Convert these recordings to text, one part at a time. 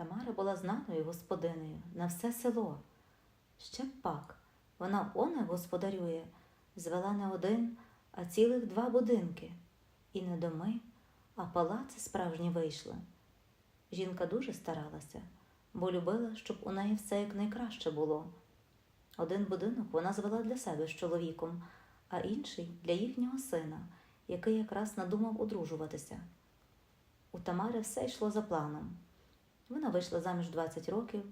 Тамара була знаною господинею на все село. Ще б пак, вона оне господарює, звела не один, а цілих два будинки. І не доми, а палаци справжні вийшли. Жінка дуже старалася, бо любила, щоб у неї все як найкраще було. Один будинок вона звела для себе з чоловіком, а інший для їхнього сина, який якраз надумав одружуватися. У Тамари все йшло за планом. Вона вийшла заміж 20 років.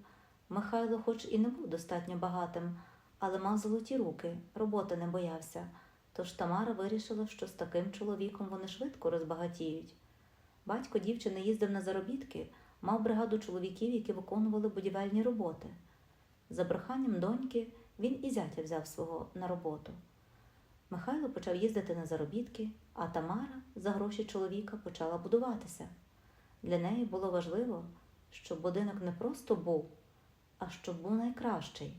Михайло, хоч і не був достатньо багатим, але мав золоті руки, роботи не боявся. Тож Тамара вирішила, що з таким чоловіком вони швидко розбагатіють. Батько дівчини їздив на заробітки, мав бригаду чоловіків, які виконували будівельні роботи. За проханням доньки він і зятя взяв свого на роботу. Михайло почав їздити на заробітки, а Тамара за гроші чоловіка почала будуватися. Для неї було важливо, щоб будинок не просто був, а щоб був найкращий.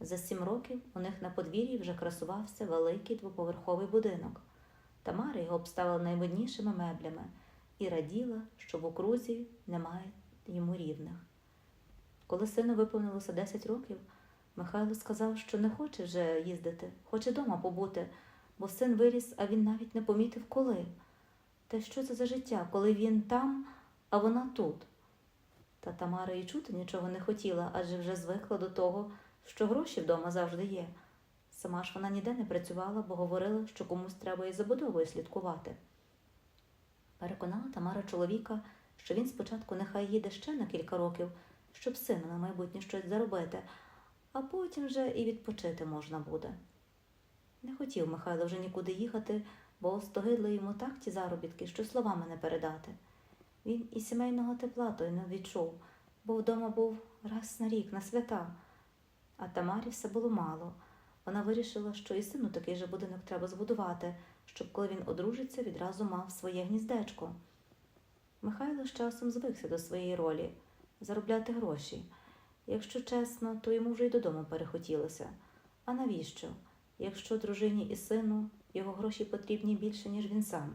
За сім років у них на подвір'ї вже красувався великий двоповерховий будинок. Тамара його обставила найвиднішими меблями і раділа, що в окрузі немає йому рівних. Коли сину виповнилося 10 років, Михайло сказав, що не хоче вже їздити, хоче дома побути, бо син виріс, а він навіть не помітив коли. Та що це за життя, коли він там, а вона тут? Та Тамара і чути нічого не хотіла, адже вже звикла до того, що гроші вдома завжди є. Сама ж вона ніде не працювала, бо говорила, що комусь треба і забудовою слідкувати. Переконала Тамара чоловіка, що він спочатку нехай їде ще на кілька років, щоб сину на майбутнє щось заробити, а потім вже і відпочити можна буде. Не хотів Михайло вже нікуди їхати, бо остогидли йому так ті заробітки, що словами не передати. Він і сімейного тепла той не відчув, бо вдома був раз на рік, на свята. А Тамарі все було мало. Вона вирішила, що і сину такий же будинок треба збудувати, щоб коли він одружиться, відразу мав своє гніздечко. Михайло з часом звикся до своєї ролі заробляти гроші. Якщо чесно, то йому вже й додому перехотілося. А навіщо? Якщо дружині і сину його гроші потрібні більше, ніж він сам.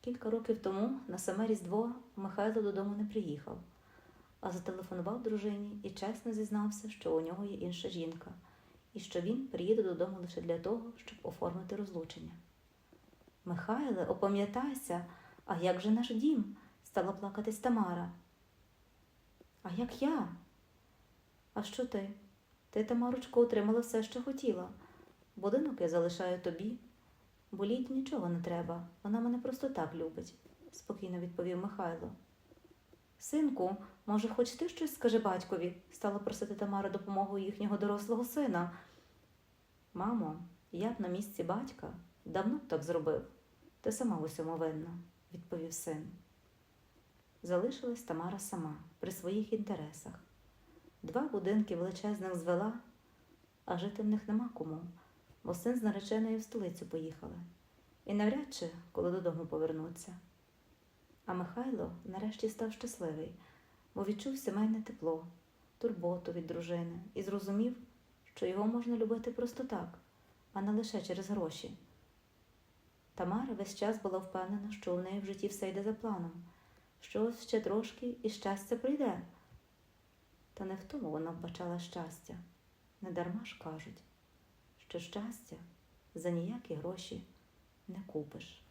Кілька років тому на саме Різдво Михайло додому не приїхав, а зателефонував дружині і чесно зізнався, що у нього є інша жінка, і що він приїде додому лише для того, щоб оформити розлучення. Михайле, опам'ятайся, а як же наш дім? стала плакатись Тамара. А як я? А що ти? Ти, Тамарочко, отримала все, що хотіла. Будинок я залишаю тобі. Боліть нічого не треба, вона мене просто так любить, спокійно відповів Михайло. Синку, може, хоч ти щось скажи батькові, стала просити Тамара допомогу їхнього дорослого сина. Мамо, я б на місці батька давно б так зробив. Ти сама в усьому винна, відповів син. Залишилась Тамара сама при своїх інтересах. Два будинки величезних звела, а жити в них нема кому, бо син з нареченою в столицю поїхали. І навряд чи коли додому повернуться. А Михайло нарешті став щасливий, бо відчув сімейне тепло, турботу від дружини і зрозумів, що його можна любити просто так, а не лише через гроші. Тамара весь час була впевнена, що у неї в житті все йде за планом, що ось ще трошки і щастя прийде. Та не в тому вона вбачала щастя. Недарма ж кажуть, що щастя за ніякі гроші не купиш.